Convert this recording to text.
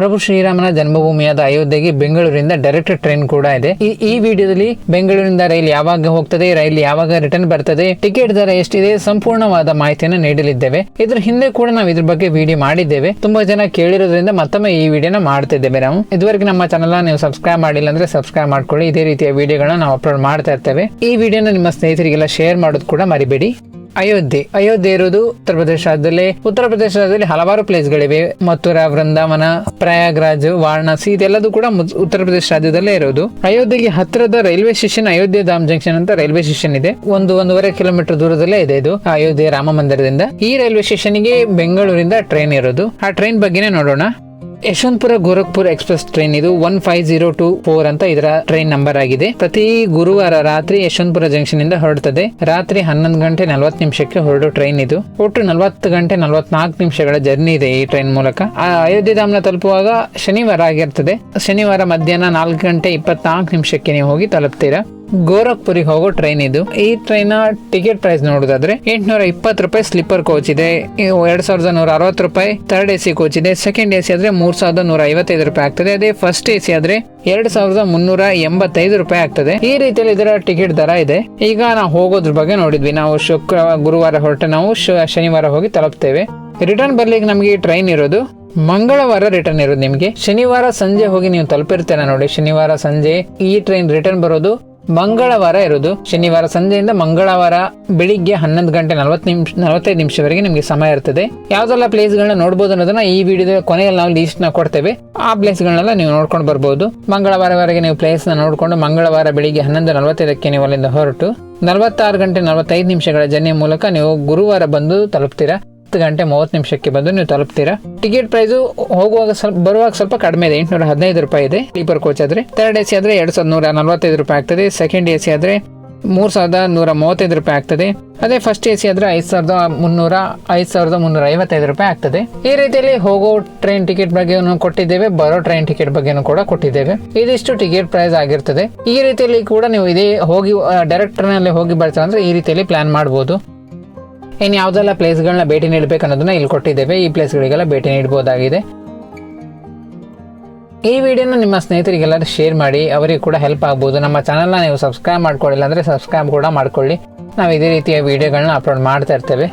ಪ್ರಭು ಶ್ರೀರಾಮನ ಜನ್ಮಭೂಮಿಯಾದ ಅಯೋಧ್ಯೆಗೆ ಬೆಂಗಳೂರಿಂದ ಡೈರೆಕ್ಟ್ ಟ್ರೈನ್ ಕೂಡ ಇದೆ. ಈ ವಿಡಿಯೋದಲ್ಲಿ ಬೆಂಗಳೂರಿಂದ ರೈಲ್ ಯಾವಾಗ ಹೋಗ್ತದೆ, ರೈಲ್ ಯಾವಾಗ ರಿಟರ್ನ್ ಬರ್ತದೆ ಟಿಕೆಟ್ ದರ ಎಷ್ಟಿದೆ, ಸಂಪೂರ್ಣವಾದ ಮಾಹಿತಿಯನ್ನು ನೀಡಲಿದ್ದೇವೆ. ಇದ್ರ ಹಿಂದೆ ಕೂಡ ನಾವು ಇದ್ರ ಬಗ್ಗೆ ವಿಡಿಯೋ ಮಾಡಿದ್ದೇವೆ. ತುಂಬಾ ಜನ ಕೇಳಿರೋದ್ರಿಂದ ಮತ್ತೊಮ್ಮೆ ಈ ವಿಡಿಯೋನ ಮಾಡ್ತಿದ್ದೇವೆ ನಾವು. ಇದುವರೆಗೆ ನಮ್ಮ ಚಾನಲ್ ನೀವು ಸಬ್ಸ್ಕ್ರೈಬ್ ಮಾಡಿಲ್ಲ ಅಂದ್ರೆ ಸಬ್ಸ್ಕ್ರೈಬ್ ಮಾಡ್ಕೊಳ್ಳಿ. ಇದೇ ರೀತಿಯ ವಿಡಿಯೋಗಳನ್ನ ನಾವು ಅಪ್ಲೋಡ್ ಮಾಡ್ತಾ ಇರ್ತೇವೆ. ಈ ವಿಡಿಯೋನ ನಿಮ್ಮ ಸ್ನೇಹಿತರಿಗೆಲ್ಲ ಶೇರ್ ಮಾಡೋದು ಕೂಡ ಮರಿಬೇಡಿ. ಅಯೋಧ್ಯೆ. ಅಯೋಧ್ಯೆ ಇರುವುದು ಉತ್ತರ ಪ್ರದೇಶ ರಾಜ್ಯದಲ್ಲಿ ಉತ್ತರ ಪ್ರದೇಶದಲ್ಲಿ ಹಲವಾರು ಪ್ಲೇಸ್ಗಳಿವೆ. ಮಥುರಾ, ವೃಂದಾವನ, ಪ್ರಯಾಗ್ರಾಜ್ ವಾರಣಾಸಿ ಇದೆಲ್ಲದೂ ಕೂಡ ಉತ್ತರ ಪ್ರದೇಶ ರಾಜ್ಯದಲ್ಲೇ ಇರೋದು. ಅಯೋಧ್ಯೆಗೆ ಹತ್ತಿರದ railway station Ayodhya Dham junction ಅಂತ ರೈಲ್ವೆ ಸ್ಟೇಷನ್ ಇದೆ. ಒಂದು ಒಂದೂವರೆ ಕಿಲೋಮೀಟರ್ ದೂರದಲ್ಲೇ ಇದೆ ಇದು ಅಯೋಧ್ಯೆ ರಾಮ ಮಂದಿರದಿಂದ. ಈ ರೈಲ್ವೆ ಸ್ಟೇಷನ್ಗೆ ಬೆಂಗಳೂರಿಂದ ಟ್ರೈನ್ ಇರೋದು. ಆ ಟ್ರೈನ್ ಬಗ್ಗೆನೇ ನೋಡೋಣ. ಯಶವಂತಪುರ ಗೋರಖ್ಪುರ್ ಎಕ್ಸ್ಪ್ರೆಸ್ ಟ್ರೈನ್ ಇದು one five zero two four ಅಂತ ಇದರ ಟ್ರೈನ್ ನಂಬರ್ ಆಗಿದೆ. ಪ್ರತಿ ಗುರುವಾರ ರಾತ್ರಿ ಯಶವಂತಪುರ ಜಂಕ್ಷನ್ ಇಂದ ಹೊರಡುತ್ತದೆ ರಾತ್ರಿ ಹನ್ನೊಂದು ಗಂಟೆ ನಲವತ್ತು ನಿಮಿಷಕ್ಕೆ ಹೊರಡೋ ಟ್ರೈನ್ ಇದು. ಒಟ್ಟು ನಲವತ್ತು ಗಂಟೆ ನಲವತ್ನಾಲ್ಕು ನಿಮಿಷಗಳ ಜರ್ನಿ ಇದೆ ಈ ಟ್ರೈನ್ ಮೂಲಕ. ಅಯೋಧ್ಯೆ ಧಾಮ್ನ ತಲುಪುವಾಗ ಶನಿವಾರ ಆಗಿರ್ತದೆ. ಶನಿವಾರ ಮಧ್ಯಾಹ್ನ ನಾಲ್ಕು ಗಂಟೆ ಇಪ್ಪತ್ನಾಲ್ಕು ನಿಮಿಷಕ್ಕೆ ನೀವು ಹೋಗಿ ತಲುಪ್ತೀರಾ. ಗೋರಖ್ಪುರಿಗೆ ಹೋಗೋ ಟ್ರೈನ್ ಇದು. ಈ ಟ್ರೈನ್ ಟಿಕೆಟ್ ಪ್ರೈಸ್ ನೋಡೋದಾದ್ರೆ ಎಂಟುನೂರ ಇಪ್ಪತ್ತು ರೂಪಾಯಿ ಸ್ಲೀಪರ್ ಕೋಚ್ ಇದೆ. ಎರಡ್ ಸಾವಿರದ ನೂರ ಅರವತ್ತು ರೂಪಾಯಿ ಥರ್ಡ್ ಎ ಸಿ ಕೋಚ್ ಇದೆ. ಸೆಕೆಂಡ್ ಎ ಸಿ ಆದ್ರೆ ಮೂರ್ ಸಾವಿರದ ನೂರ ಐವತ್ತೈದು ರೂಪಾಯಿ ಆಗ್ತದೆ. ಅದೇ ಫಸ್ಟ್ ಎ ಸಿ ಆದ್ರೆ ಎರಡ್ ಸಾವಿರದ ಮುನ್ನೂರ ಎಂಬತ್ತೈದು ರೂಪಾಯಿ ಆಗ್ತದೆ. ಈ ರೀತಿಯಲ್ಲಿ ಇದರ ಟಿಕೆಟ್ ದರ ಇದೆ. ಈಗ ನಾವು ಹೋಗೋದ್ರ ಬಗ್ಗೆ ನೋಡಿದ್ವಿ. ನಾವು ಶುಕ್ರವಾರ ಗುರುವಾರ ಹೊರಟೆ ನಾವು ಶನಿವಾರ ಹೋಗಿ ತಲುಪ್ತೇವೆ. ರಿಟರ್ನ್ ಬರ್ಲಿಕ್ಕೆ ನಮಗೆ ಟ್ರೈನ್ ಇರೋದು. ಮಂಗಳವಾರ ರಿಟರ್ನ್ ಇರೋದು ನಿಮಗೆ. ಶನಿವಾರ ಸಂಜೆ ಹೋಗಿ ನೀವು ತಲುಪಿರ್ತೀರ ನೋಡಿ. ಶನಿವಾರ ಸಂಜೆ ಈ ಟ್ರೈನ್ ರಿಟರ್ನ್ ಬರೋದು ಮಂಗಳವಾರ ಇರೋದು ಶನಿವಾರ ಸಂಜೆಯಿಂದ ಮಂಗಳವಾರ ಬೆಳಿಗ್ಗೆ ಹನ್ನೊಂದು ಗಂಟೆ ನಲವತ್ತು ನಿಮಿಷ ನಲವತ್ತೈದು ನಿಮಿಷವರೆಗೆ ನಿಮಗೆ ಸಮಯ ಇರ್ತದೆ. ಯಾವ್ದೆಲ್ಲ ಪ್ಲೇಸ್ಗಳನ್ನ ನೋಡ್ಬೋದು ಅನ್ನೋದನ್ನ ಈ ವಿಡಿಯೋದ ಕೊನೆಯಲ್ಲಿ ನಾವು ಲೀಸ್ಟ್ನ ಕೊಡ್ತೇವೆ. ಆ ಪ್ಲೇಸ್ಗಳನ್ನೆಲ್ಲ ನೀವು ನೋಡ್ಕೊಂಡು ಬರ್ಬೋದು. ಮಂಗಳವಾರವರೆಗೆ ನೀವು ಪ್ಲೇಸ್ನ ನೋಡ್ಕೊಂಡು ಮಂಗಳವಾರ ಬೆಳಿಗ್ಗೆ ಹನ್ನೊಂದು ನಲವತ್ತೈದಕ್ಕೆ ನೀವು ಅಲ್ಲಿಂದ ಹೊರಟು, ನಲವತ್ತಾರು ಗಂಟೆ ನಲವತ್ತೈದು ನಿಮಿಷಗಳ ಜರ್ನಿ ಮೂಲಕ ನೀವು ಗುರುವಾರ ಬಂದು ತಲುಪ್ತೀರಾ? ಹತ್ತು ಗಂಟೆ ಮೂವತ್ತು ನಿಮಿಷಕ್ಕೆ ಬಂದು ನೀವು ತಲುಪ್ತೀರಾ? ಟಿಕೆಟ್ ಪ್ರೈಸ್ ಹೋಗುವಾಗ ಸ್ವಲ್ಪ, ಬರುವಾಗ ಸ್ವಲ್ಪ ಕಡಿಮೆ ಇದೆ. ಎಂಟುನೂರ ಹದಿನೈದು ರೂಪಾಯಿ ಇದೆ. ಸ್ಲೀಪರ್ ಕೋಚ್ ಆದ್ರೆ ಥರ್ಡ್ ಎ ಸಿ ಆದ್ರೆ ಎರಡ್ ಸಾವಿರದ ನೂರ ನಲವತ್ತೈದು ರೂಪಾಯಿ ಆಗ್ತದೆ. ಸೆಕೆಂಡ್ ಎ ಸಿ ಆದ್ರೆ ಮೂರ್ ಸಾವಿರದ ನೂರ ಮೂವತ್ತೈದು ರೂಪಾಯಿ ಆಗ್ತದೆ. ಅದೇ ಫಸ್ಟ್ ಎ ಸಿ ಆದ್ರೆ ಐದ್ ಸಾವಿರದ ಮುನ್ನೂರ, ಐದ್ ಸಾವಿರದ ಮುನ್ನೂರ ಐವತ್ತೈದು ರೂಪಾಯಿ ಆಗ್ತದೆ. ಈ ರೀತಿಯಲ್ಲಿ ಹೋಗೋ ಟ್ರೈನ್ ಟಿಕೆಟ್ ಬಗ್ಗೆ ಕೊಟ್ಟಿದ್ದೇವೆ. ಬರೋ ಟ್ರೈನ್ ಟಿಕೆಟ್ ಬಗ್ಗೆನೂ ಕೂಡ ಕೊಟ್ಟಿದ್ದೇವೆ. ಇದಿಷ್ಟು ಟಿಕೆಟ್ ಪ್ರೈಸ್ ಆಗಿರ್ತದೆ. ಈ ರೀತಿಯಲ್ಲಿ ಕೂಡ ನೀವು ಇದೇ ಹೋಗಿ ಡೈರೆಕ್ಟ್ ಟ್ರೈನಲ್ಲಿ ಹೋಗಿ ಬರ್ತಾರೆ ಅಂದ್ರೆ ಈ ರೀತಿಯಲ್ಲಿ ಪ್ಲಾನ್ ಮಾಡ್ಬೋದು. ಇನ್ನು ಯಾವುದೆಲ್ಲ ಪ್ಲೇಸ್ಗಳನ್ನ ಭೇಟಿ ನೀಡಬೇಕು ಅನ್ನೋದನ್ನ ಇಲ್ಲಿ ಕೊಟ್ಟಿದ್ದೇವೆ. ಈ ಪ್ಲೇಸ್ಗಳಿಗೆಲ್ಲ ಭೇಟಿ ನೀಡಬಹುದಾಗಿದೆ ಈ ವಿಡಿಯೋನ ನಿಮ್ಮ ಸ್ನೇಹಿತರಿಗೆಲ್ಲರೂ ಶೇರ್ ಮಾಡಿ, ಅವರಿಗೆ ಕೂಡ ಹೆಲ್ಪ್ ಆಗ್ಬೋದು. ನಮ್ಮ ಚಾನಲ್ನ ನೀವು ಸಬ್ಸ್ಕ್ರೈಬ್ ಮಾಡ್ಕೊಳ್ಳಿಲ್ಲ ಅಂದರೆ ಸಬ್ಸ್ಕ್ರೈಬ್ ಕೂಡ ಮಾಡ್ಕೊಳ್ಳಿ. ನಾವು ಇದೇ ರೀತಿಯ ವಿಡಿಯೋಗಳನ್ನ ಅಪ್ಲೋಡ್ ಮಾಡ್ತಾ ಇರ್ತೇವೆ.